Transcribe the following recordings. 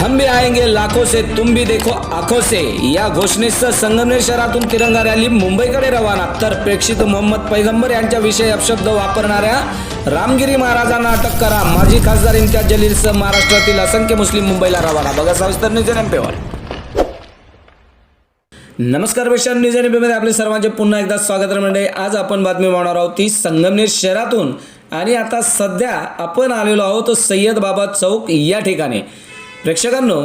हम भी आएंगे लाखों से तुम भी देखो आंखों से। या घोषणेसह संगमनेर शहरातून तिरंगा रॅली मुंबईकडे रवाना। तर प्रेक्षित मोहम्मद पैगंबर यांच्याविषयी अपशब्द वापरणाऱ्या रामगिरी महाराजांना अटक करा। माजी खासदार इम्तियाज जलीलसह महाराष्ट्रातील असंख्य मुस्लिम मुंबईला रवाना। बघा सविस्तर न्यूज एमपेवर नमस्कार वेशन न्यूजमध्ये आपले सर्वांचे पुन्हा एकदा स्वागत म्हणजे आज आपण बातमी पाहणार आहोत ती संगमनेर शहरातून. आणि आता सध्या आपण आलेलो आहोत सय्यद बाबा चौक या ठिकाणी. प्रेक्षकांनो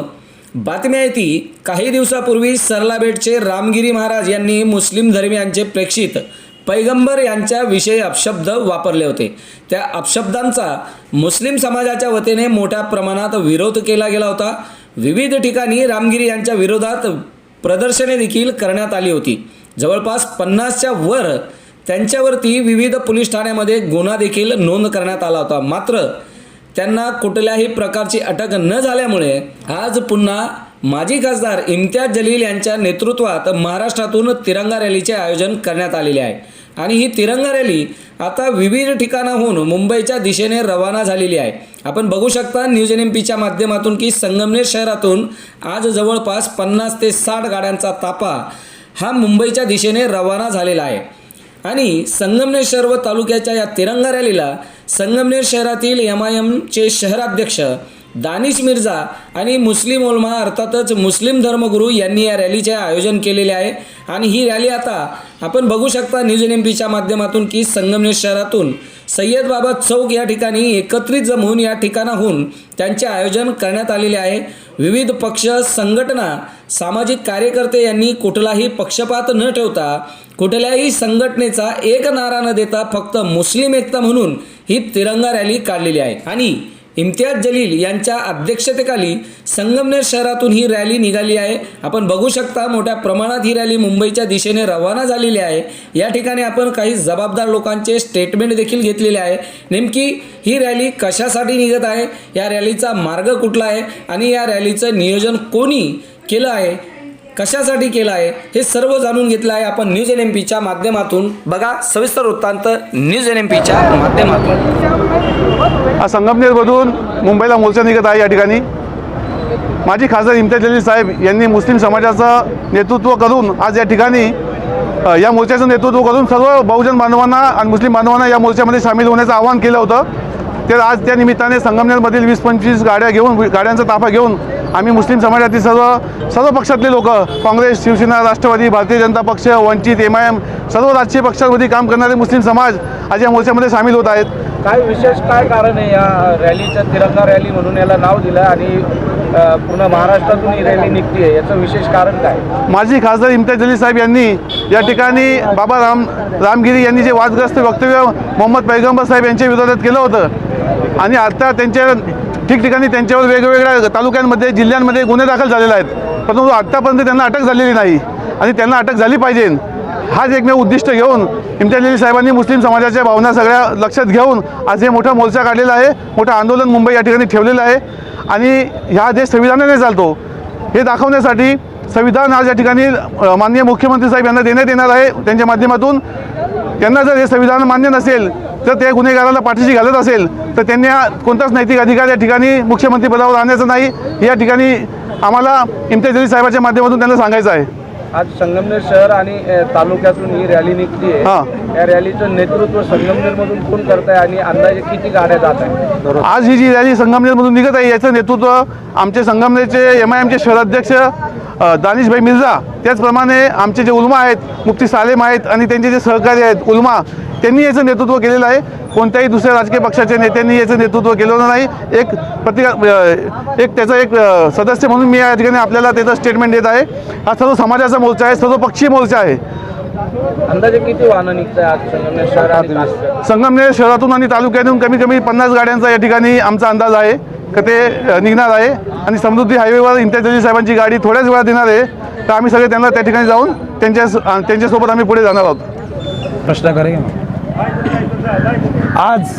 बातमी आहे ती काही दिवसापूर्वी सरलाबेटचे रामगिरी महाराज यांनी मुस्लिम धर्मियांचे प्रेक्षित पैगंबर यांच्या विषयी अपशब्द वापरले होते. त्या अपशब्दांचा मुस्लिम समाजाच्या वतीने मोठ्या प्रमाणात विरोध केला गेला होता. विविध ठिकाणी रामगिरी यांच्या विरोधात प्रदर्शने देखील करण्यात आली होती. जवळपास पन्नासच्या वर त्यांच्यावरती विविध पोलीस ठाण्यामध्ये गुन्हा देखील नोंद करण्यात आला होता. मात्र त्यांना कुठल्याही प्रकारची अटक न झाल्यामुळे आज पुन्हा माजी खासदार इम्तियाज जलील यांच्या नेतृत्वात महाराष्ट्रातून तिरंगा रॅलीचे आयोजन करण्यात आलेले आहे. आणि ही तिरंगा रॅली आता विविध ठिकाणाहून मुंबईच्या दिशेने रवाना झालेली आहे. आपण बघू शकता न्यूज एन एम पीच्या माध्यमातून की संगमनेर शहरातून आज जवळपास पन्नास ते साठ गाड्यांचा तापा हा मुंबईच्या दिशेने रवाना झालेला आहे. आणि संगमनेर शहर व तालुक्याच्या या तिरंगा रॅलीला संगमनेर शहरातील एम आय एमचे शहराध्यक्ष दानिश मिर्झा आणि मुस्लिम ओलमा अर्थातच मुस्लिम धर्मगुरू यांनी या रॅलीचे आयोजन केलेले आहे. आणि ही रॅली आता आपण बघू शकता न्यूज एन एम पीच्या माध्यमातून की संगमनेर शहरातून सय्यद बाबा चौक या ठिकाणी एकत्रित जमून या ठिकाणाहून त्यांचे आयोजन करण्यात आलेले आहे. विविध पक्ष संघटना सामाजिक कार्यकर्ते यांनी कुठलाही पक्षपात न ठेवता कुठल्याही संघटनेचा एक नारा न देता फक्त मुस्लिम एकता म्हणून ही तिरंगा रॅली काढलेली आहे. आणि इम्तियाज जलील यांच्या अध्यक्षतेखाली संगमनेर शहरातून ही रॅली निघाली आहे. आपण बघू शकता मोठ्या प्रमाणात ही रॅली मुंबईच्या दिशेने रवाना झालेली आहे. या ठिकाणी आपण काही जबाबदार लोकांचे स्टेटमेंट देखील घेतलेले आहे. नेमकी ही रॅली कशासाठी निघत आहे? या रॅलीचा मार्ग कुठला आहे? आणि या रॅलीचं नियोजन कोणी केलं आहे? कशासाठी केलं आहे हे सर्व जाणून घेतलं आहे आपण न्यूज एन एम पीच्या माध्यमातून. बघा सविस्तर वृत्तांत न्यूज एन एम पीच्या माध्यमातून. आज संगमनेरमधून मुंबईला मोर्चा निघत आहे या ठिकाणी. माजी खासदार इम्तियाज जलील साहेब यांनी मुस्लिम समाजाचं नेतृत्व करून आज या ठिकाणी या मोर्चाचं नेतृत्व करून सर्व बहुजन बांधवांना आणि मुस्लिम बांधवांना या मोर्चामध्ये सामील होण्याचं आवाहन केलं होतं. तर आज त्या निमित्ताने संगमनेरमधील वीस पंचवीस गाड्या घेऊन गाड्यांचा ताफा घेऊन आम्ही मुस्लिम समाजातील सर्व सर्व पक्षातले लोक काँग्रेस शिवसेना राष्ट्रवादी भारतीय जनता पक्ष वंचित एम आय एम सर्व राजकीय पक्षांमध्ये काम करणारे मुस्लिम समाज आज या मोर्चामध्ये सामील होत आहेत. काय विशेष काय कारण आहे या रॅलीचं? तिरंगा रॅली म्हणून याला नाव दिलं आणि पूर्ण महाराष्ट्रातून ही रॅली निघते याचं विशेष कारण काय? माजी खासदार इम्तियाज जलील साहेब यांनी या ठिकाणी बाबा राम रामगिरी यांनी जे वादग्रस्त वक्तव्य मोहम्मद पैगंबर साहेब यांच्या विरोधात केलं होतं आणि आता त्यांच्या ठिकठिकाणी त्यांच्यावर वेगवेगळ्या तालुक्यांमध्ये जिल्ह्यांमध्ये गुन्हे दाखल झालेले आहेत. परंतु आत्तापर्यंत त्यांना अटक झालेली नाही आणि त्यांना अटक झाली पाहिजे. हाच एकमेव उद्दिष्ट घेऊन इम्तियाज अली साहेबांनी मुस्लिम समाजाच्या भावना सगळ्या लक्षात घेऊन आज हे मोठा मोर्चा काढलेला आहे. मोठं आंदोलन मुंबई या ठिकाणी ठेवलेलं आहे. आणि ह्या देश संविधानाने चालतो. हे दाखवण्यासाठी संविधान आज या ठिकाणी माननीय मुख्यमंत्री साहेब यांना देण्यात येणार आहे. त्यांच्या माध्यमातून त्यांना जर हे संविधान मान्य नसेल तर त्या गुन्हेगाराला पाठीशी घालत असेल तर त्यांनी कोणताच नैतिक अधिकार या ठिकाणी मुख्यमंत्री पदावर आणण्याचा नाही. या ठिकाणी आम्हाला इम्तियाज जलील साहेबाच्या माध्यमातून त्यांना सांगायचं आहे. आज संगमनेर शहर आणि तालुक्यातून ही रॅली निघतीये. हां. या रॅलीचं नेतृत्व संगमनेरमधून कोण करत आहे आणि अंदाजे किती गाड्या जात आहेत? आज ही जी रॅली संगमनेरमधून निघत आहे याचं नेतृत्व आमचे संगमनेरचे एम आय एमचे शहराध्यक्ष दानिशभाई मिर्झा त्याचप्रमाणे आमचे जे उलमा आहेत मुफ्ती सालेम आहेत आणि त्यांचे जे सहकारी आहेत उलमा त्यांनी याचं नेतृत्व केलेलं आहे. कोणत्याही दुसऱ्या राजकीय पक्षाच्या नेत्यांनी याचं नेतृत्व केलेलं नाही. एक प्रतिका एक त्याचा एक सदस्य म्हणून मी या ठिकाणी आपल्याला त्याचं स्टेटमेंट देत आहे. हा सर्व समाजाचा मोर्चा आहे सर्व पक्षीय मोर्चा आहे. अंदाजे किती वाहनं निघत आहे आज संगमनेर शहरातून आणि तालुक्यातून कमी कमी पन्नास गाड्यांचा या ठिकाणी आमचा अंदाज आहे. का ते निघणार आहे. आणि समृद्धी हायवेवर जलील साहेबांची गाडी थोड्याच वेळात येणार आहे. तर आम्ही सगळे त्यांना त्या ठिकाणी जाऊन त्यांच्या त्यांच्यासोबत आम्ही पुढे जाणार आहोत. प्रश्न करेन आज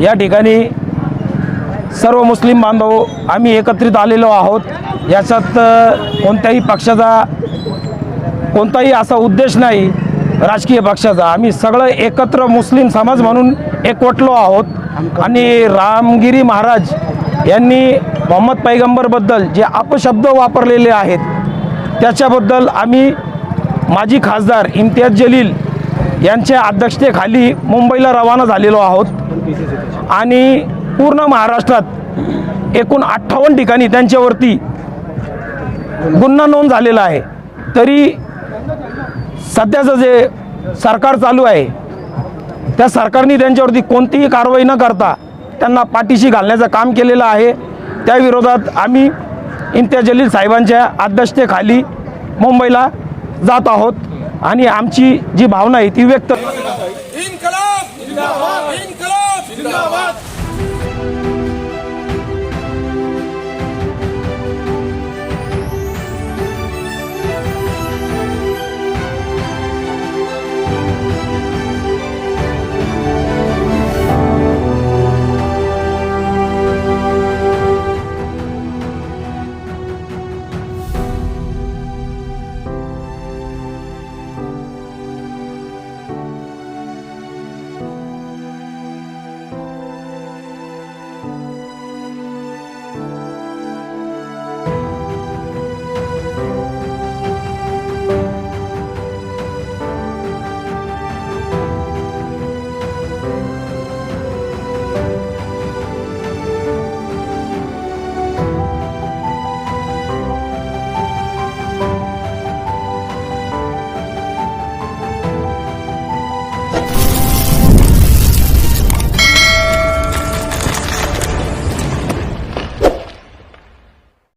या ठिकाणी सर्व मुस्लिम बांधव आम्ही एकत्रित आलेलो आहोत. याच्यात कोणत्याही पक्षाचा कोणताही असा उद्देश नाही राजकीय पक्षाचा. आम्ही सगळं एकत्र मुस्लिम समाज म्हणून एकवटलो आहोत. आणि रामगिरी महाराज यांनी मोहम्मद पैगंबरबद्दल जे अपशब्द वापरलेले आहेत त्याच्याबद्दल आम्ही माजी खासदार इम्तियाज जलील यांच्या अध्यक्षतेखाली मुंबईला रवाना झालेलो आहोत. आणि पूर्ण महाराष्ट्रात एकूण अठ्ठावन्न ठिकाणी त्यांच्यावरती गुन्हा नोंद झालेला आहे. तरी सध्याचं जे सरकार चालू आहे त्या सरकारने त्यांच्यावरती कोणतीही कारवाई न करता त्यांना पाठीशी घालण्याचं काम केलेलं आहे. त्याविरोधात आम्ही इम्तियाज जलील साहेबांच्या अध्यक्षतेखाली मुंबईला जात आहोत. आणि आमची जी भावना आहे ती व्यक्त